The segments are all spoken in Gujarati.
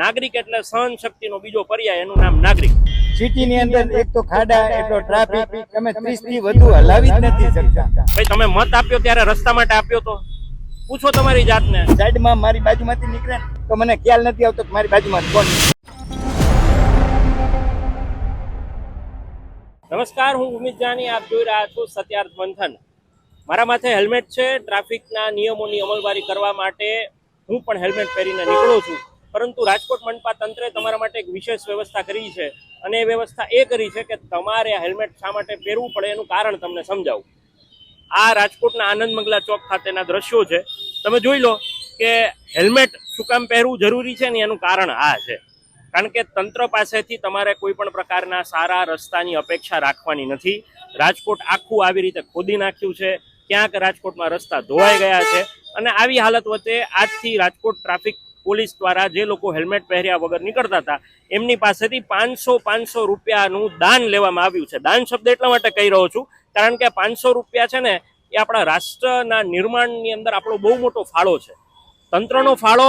નાગરિક એટલે સહન શક્તિનો બીજો પર્યાય એનું નામ નાગરિક. સિટીની અંદર એક તો ખાડા એટલો ટ્રાફિક તમે ત્રીસથી વધુ હલાવી જ નથી શકતા. ભાઈ તમે મત આપ્યો ત્યારે રસ્તા માટે આપ્યો તો. પૂછો તમારી જાતને. સાઈડમાં મારી બાજુમાંથી નીકળે તો મને ખ્યાલ નથી આવતો કે મારી બાજુમાં કોણ નમસ્કાર હું ઉમિત જાની આપ જોઈ રહ્યા છો સત્યાર્થ મંથન. મારા માથે હેલ્મેટ છે. ટ્રાફિકના નિયમોની અમલવારી કરવા માટે હું પણ હેલ્મેટ પહેરીને નીકળું છું. પરંતુ રાજકોટ મનપા તંત્રે તમારા માટે એક વિશેષ વ્યવસ્થા કરી છે અને એ વ્યવસ્થા એ કરી છે કે તમારે હેલ્મેટ શા માટે પહેરવું પડે એનું કારણ તમને સમજાવું. આ રાજકોટના આનંદ મંગલા ચોક ખાતેના દ્રશ્યો છે. તમે જોઈ લો કે હેલ્મેટ શું કામ પહેરવું જરૂરી છે ને એનું કારણ આ છે. કારણ કે તંત્ર પાસેથી તમારે કોઈ પણ પ્રકારના સારા રસ્તાની અપેક્ષા રાખવાની નથી. રાજકોટ આખું આવી રીતે ખોદી નાખ્યું છે. ક્યાંક રાજકોટમાં રસ્તા ધોવાઈ ગયા છે. અને આવી હાલત વચ્ચે આજથી રાજકોટ ટ્રાફિક પોલીસ દ્વારા જે લોકો હેલ્મેટ પહેર્યા વગર નીકળતા હતા, એમની પાસેથી પાંચસો પાંચસો રૂપિયાનું દાન લેવામાં આવ્યું છે. દાન શબ્દ એટલા માટે કહી રહ્યો છું, કારણ કે પાંચસો રૂપિયા છે ને, એ આપણા રાષ્ટ્રના નિર્માણની અંદર આપણો બહુ મોટો ફાળો છે. તંત્રનો ફાળો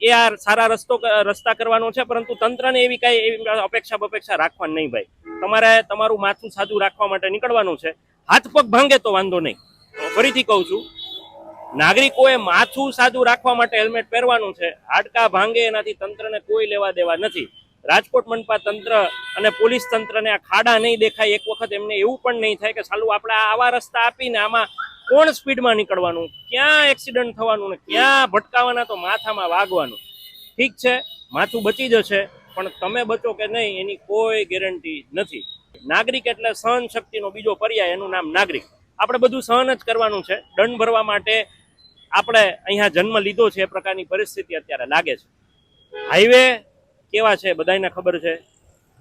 એ આ સારા રસ્તો રસ્તા કરવાનો છે, પરંતુ તંત્રને એવી કાંઈ એવી અપેક્ષા બપેક્ષા રાખવાની નહીં ભાઈ. તમારે તમારું માથું સાદું રાખવા માટે નીકળવાનું છે. હાથ પગ ભાંગે તો વાંધો નહીં. ફરીથી કહું છું નાગરિકોએ માથું સાદું રાખવા માટે હેલ્મેટ પહેરવાનું છે. હાડકા ભાંગે એનાથી તંત્રને કોઈ લેવા દેવા નથી. રાજકોટ મનપા તંત્ર અને પોલીસ તંત્રને આ ખાડા નહીં દેખાય. એક વખત એમને એવું પણ નહીં થાય કે સાલું આપણે આવા રસ્તા આપીને આમાં કોણ સ્પીડમાં નીકળવાનું? ક્યાં એક્સિડન્ટ થવાનું ને ક્યાં ભટકાવાના તો માથામાં વાગવાનું? ઠીક છે, માથું બચી જશે, પણ તમે બચો કે નહીં એની કોઈ ગેરંટી નથી. નાગરિક એટલે સહન શક્તિનો બીજો પર્યાય, એનું નામ નાગરિક. આપણે બધું સહન જ કરવાનું છે. દંડ ભરવા માટે આપણે અહીંયા જન્મ લીધો છે એ પ્રકારની પરિસ્થિતિ અત્યારે લાગે છે. હાઈવે કેવા છે બધાને ખબર છે.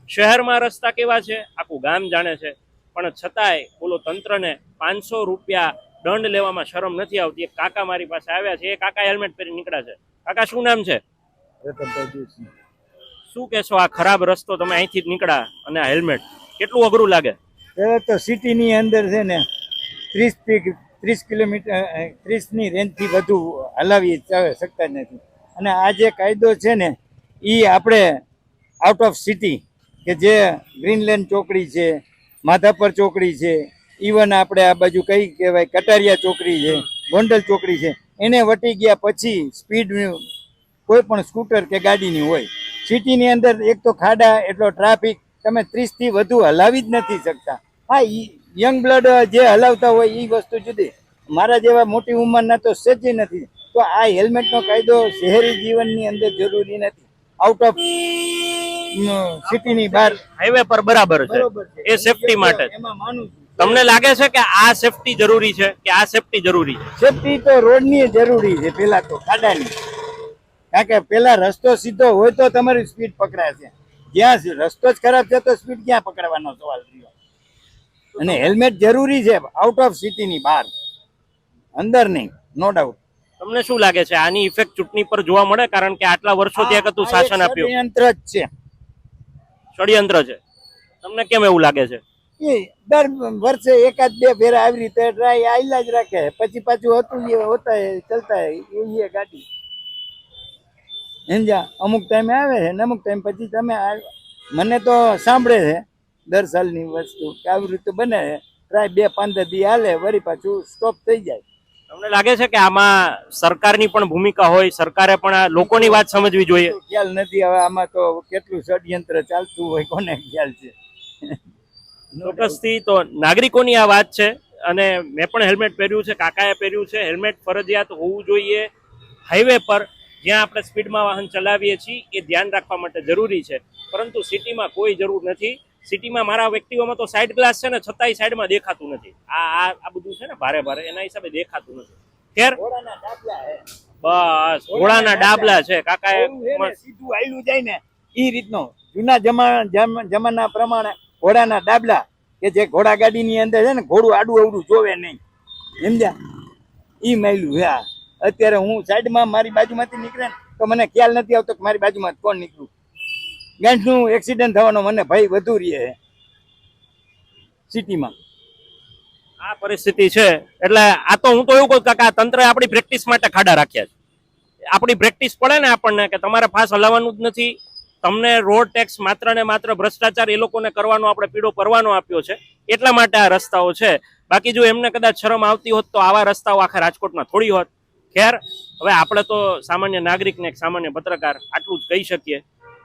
શહેરમાં રસ્તા કેવા છે, આખું ગામ જાણે છે. પણ છતાંય બોલો તંત્રને પાંચસો રૂપિયા દંડ લેવામાં શરમ નથી આવતી. એક કાકા મારી પાસે આવ્યા છે, એ કાકા હેલ્મેટ પહેરી નીકળ્યા છે. કાકા, શું નામ છે? શું કહેશો, આ ખરાબ રસ્તો તમે અહીંથી જ નીકળ્યા અને હેલ્મેટ? કેટલું અઘરું લાગે? તો સિટીની અંદર છે ને, ત્રીસથી ત્રીસ કિલોમીટર ત્રીસની રેન્જથી વધુ હલાવી શકતા નથી. અને આ જે કાયદો છે ને એ આપણે આઉટ ઓફ સિટી કે જે ગ્રીનલેન્ડ ચોકડી છે, માધાપર ચોકડી છે ઇવન આપણે આ બાજુ કઈ કહેવાય, કટારિયા ચોકડી છે, ગોંડલ ચોકડી છે, એને વટી ગયા પછી સ્પીડ કોઈ પણ સ્કૂટર કે ગાડીની હોય સિટીની અંદર એક તો ખાડા, એટલો ટ્રાફિક તમે ત્રીસથી વધુ હલાવી જ નથી શકતા. હા યંગ બ્લડ જે હલાવતા હોય એ વસ્તુ જુદી. મારા જેવા મોટી ઉંમરના તો સજ્જ નથી. તો આ હેલ્મેટનો કાયદો શહેરી જીવનની અંદર જરૂરી નથી. આઉટ ઓફ સિટીની બહાર. હાઈવે પર બરાબર છે. એ સેફટી માટે તમને લાગે છે કે આ સેફટી જરૂરી છે? કે આ સેફટી જરૂરી છે? સેફટી તો રોડની જરૂરી છે પેલા તો ખાડાની. કારણ કે પેલા રસ્તો સીધો હોય તો તમારી સ્પીડ પકડાશે જ્યાં રસ્તો જ ખરાબ છે તો સ્પીડ ક્યાં પકડવાનો સવાલ રહ્યો? અને હેલ્મેટ જરૂરી છે આઉટ ઓફ સિટીની બહાર. અંદર નહીં નો ડાઉટ તમને શું લાગે છે? આની ઇફેક્ટ ચૂંટણી પર જોવા મળે? કારણ કે આટલા વર્ષોથી એક હતું શાસન આપ્યું. યંત્ર જ છે. ષડયંત્ર છે. તમને કેમ એવું લાગે છે? એ દર વર્ષે એકાદ બે ફેરા આવી રીતે ટ્રાય આયલા જ રાખે. પછી પાછું હતું એ હોતા ચલતા એ ગાડી. સમજ્યા અમુક ટાઈમે આવે છે ને અમુક ટાઈમ પછી તમે મને તો સાંભળે છે દર સાલની વસ્તુ કે આવી રીતે બને પ્રાય ટ્રાય બે પંદર દી હાલે વળી પાછું સ્ટોપ થઈ જાય. તમને લાગે છે કે આમાં સરકારની પણ ભૂમિકા હોય સરકારે પણ આ લોકોની વાત સમજવી જોઈએ? ખ્યાલ નથી હવે આમાં તો કેટલું ષડયંત્ર ચાલતું હોય કોને ખ્યાલ છે? ચોક્કસથી તો નાગરિકોની આ વાત છે અને મેં પણ હેલ્મેટ પહેર્યું છે કાકાએ પહેર્યું છે હેલ્મેટ ફરજિયાત હોવું જોઈએ. હાઈવે પર જ્યાં આપણે સ્પીડમાં વાહન ચલાવીએ છીએ એ ધ્યાન રાખવા માટે જરૂરી છે. પરંતુ સિટીમાં કોઈ જરૂર નથી. સિટીમાં મારા વ્યક્તિઓમાં તો સાઈડ ગ્લાસ છે ને છતાંય સાઈડમાં દેખાતું નથી. આ આ આ બધું છે ને ભારે ભારે એના હિસાબે દેખાતું નથી. ખેર. બસ ઘોડાના ડાબલા. છે. કાકા સીધું આયલું જાય ને એ રીતનો. જૂના જમાના જમાના પ્રમાણે ઘોડાના ડાબલા કે જે ઘોડા ગાડીની અંદર છે ને ઘોડું આડું અવડું જોવે નહીં. સમજ્યા? ઈ માયલું હે અત્યારે હું સાઈડમાં મારી બાજુમાંથી નીકળે ને તો મને ખ્યાલ નથી આવતો કે મારી બાજુમાં કોણ નીકળું ગાંઠનું એક્સિડન્ટ થવાનો મને ભય વધુ રહે સિટીમાં આ પરિસ્થિતિ છે. એટલે આ તો હું તો એવું કહું કાકા તંત્રએ આપણી પ્રેક્ટિસ માટે ખાડા રાખ્યા છે. આપણી પ્રેક્ટિસ પડે ને આપણને કે તમારે ફાસ હલાવવાનું જ નથી. તમને રોડ ટેક્સ માત્ર ને માત્ર ભ્રષ્ટાચાર એ લોકોને કરવાનો આપણે પીડો પરવાનો આપ્યો છે. એટલા માટે આ રસ્તાઓ છે. બાકી જો એમને કદાચ શરમ આવતી હોત તો આવા રસ્તાઓ આખા રાજકોટમાં થોડી હોત. ખેર, હવે આપણે તો સામાન્ય નાગરિકને એક સામાન્ય પત્રકાર આટલું જ કહી શકીએ.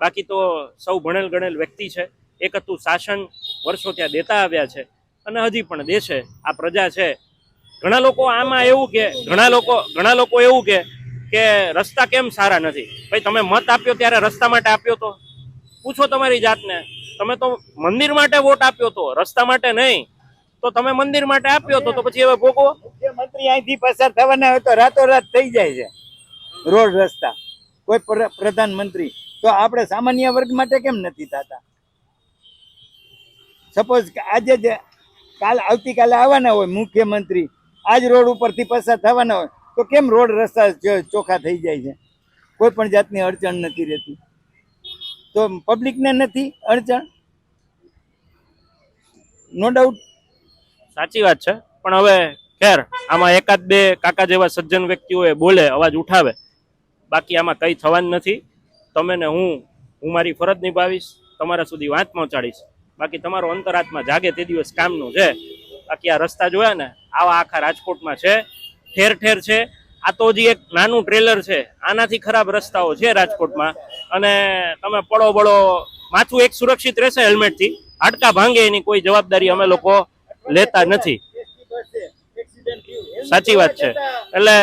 બાકી તો સૌ ભણેલ ગણેલ વ્યક્તિ છે. એક હતું શાસન વર્ષો ત્યાં દેતા આવ્યા છે અને હજી પણ દેશે આ પ્રજા છે. ઘણા લોકો આમાં એવું કે, ઘણા લોકો ઘણા લોકો એવું કે રસ્તા કેમ સારા નથી? ભાઈ, તમે મત આપ્યો ત્યારે રસ્તા માટે આપ્યો તો? પૂછો તમારી જાતને. તમે તો મંદિર માટે વોટ આપ્યો તો, રસ્તા માટે નહીં. તો તમે મંદિર માટે આપ્યો તો તો પછી હવે ભોગવો? મુખ્યમંત્રી અહીંથી પસાર થવાના હોય તો રાતોરાત થઈ જાય છે. રોડ રસ્તા. કોઈ પ્ર- પ્રધાનમંત્રી તો આપણે સામાન્ય વર્ગ માટે કેમ નથી થતા? સપોઝ આજે જ કાલ આવતીકાલે આવવાના હોય, મુખ્યમંત્રી, આજ રોડ ઉપરથી પસાર થવાના હોય, તો કેમ રોડ રસ્તા ચોખ્ખા થઈ જાય છે? કોઈ પણ જાતની અડચણ નથી રહેતી. તો પબ્લિકને નથી અડચણ? નો ડાઉટ સાચી વાત છે. પણ હવે ખેર, આમાં એકાદ બે કાકા જેવા સજ્જન વ્યક્તિઓ એ બોલે, અવાજ ઉઠાવે. બાકી આમાં કંઈ થવાનું નથી. તમે ને હું હું મારી ફરજ નિભાવીશ, તમારા સુધી વાત પહોંચાડીશ. બાકી તમારો અંતરાત્મા જાગે તે દિવસ કામનું છે. બાકી આ રસ્તા જોયા ને, આવા આખા રાજકોટમાં છે. ઠેર ઠેર છે. આ તો જે એક નાનું ટ્રેલર છે. આનાથી ખરાબ રસ્તાઓ છે રાજકોટમાં. અને તમે પડો બળો, માથું એક સુરક્ષિત રહેશે હેલ્મેટથી. હાડકા ભાંગે એની કોઈ જવાબદારી અમે લોકો લેતા નથી. સાચી વાત છે. એટલે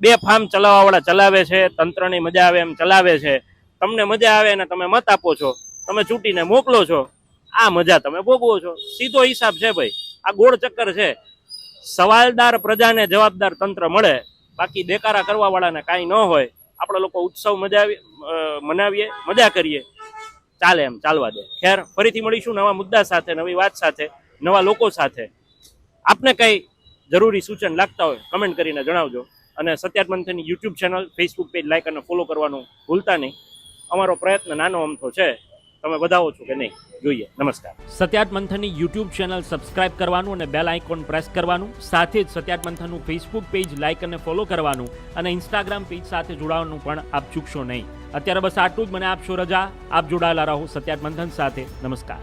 બે ફાર્મ ચલાવવા વાળા ચલાવે છે, તંત્રની મજા આવે એમ ચલાવે છે. તમને મજા આવે ને તમે મત આપો છો, તમે ચૂંટીને મોકલો છો, આ મજા તમે ભોગવો છો. સીધો હિસાબ છે ભાઈ, આ ગોળ ચક્કર છે. સવાલદાર પ્રજાને જવાબદાર તંત્ર મળે, બાકી દેકારા કરવા વાળાને કાંઈ ન હોય. આપણે લોકો ઉત્સવ મજા આવી મનાવીએ, મજા કરીએ. ચાલે એમ, ચાલવા દે. ખેર, ફરીથી મળીશું નવા મુદ્દા સાથે, નવી વાત સાથે, નવા લોકો સાથે. આપને કંઈ જરૂરી સૂચન લાગતા હોય, કમેન્ટ કરીને જણાવજો. અને Satyat મંથનની YouTube channel Facebook page like અને ફોલો કરવાનું ભૂલતા નહીં. અમારો પ્રયત્ન નાનો અમથો છે. તમે વધાવો છો કે નહીં? જોઈએ. નમસ્કાર. સત્યાર્થ મંથનની યુટ્યુબ ચેનલ સબસ્ક્રાઇબ કરવાનું અને બેલ આઇકોન પ્રેસ કરવાનું, સાથે જ સત્યાર્થ મંથનનું ફેસબુક પેજ લાઇક અને ફોલો કરવાનું અને ઇન્સ્ટાગ્રામ પેજ સાથે જોડાવાનું પણ આપ ચૂકશો નહીં. અત્યારે બસ આટલું જ મને આપશો રજા. આપ જોડાયેલા રહો સત્યાર્થ મંથન સાથે. નમસ્કાર.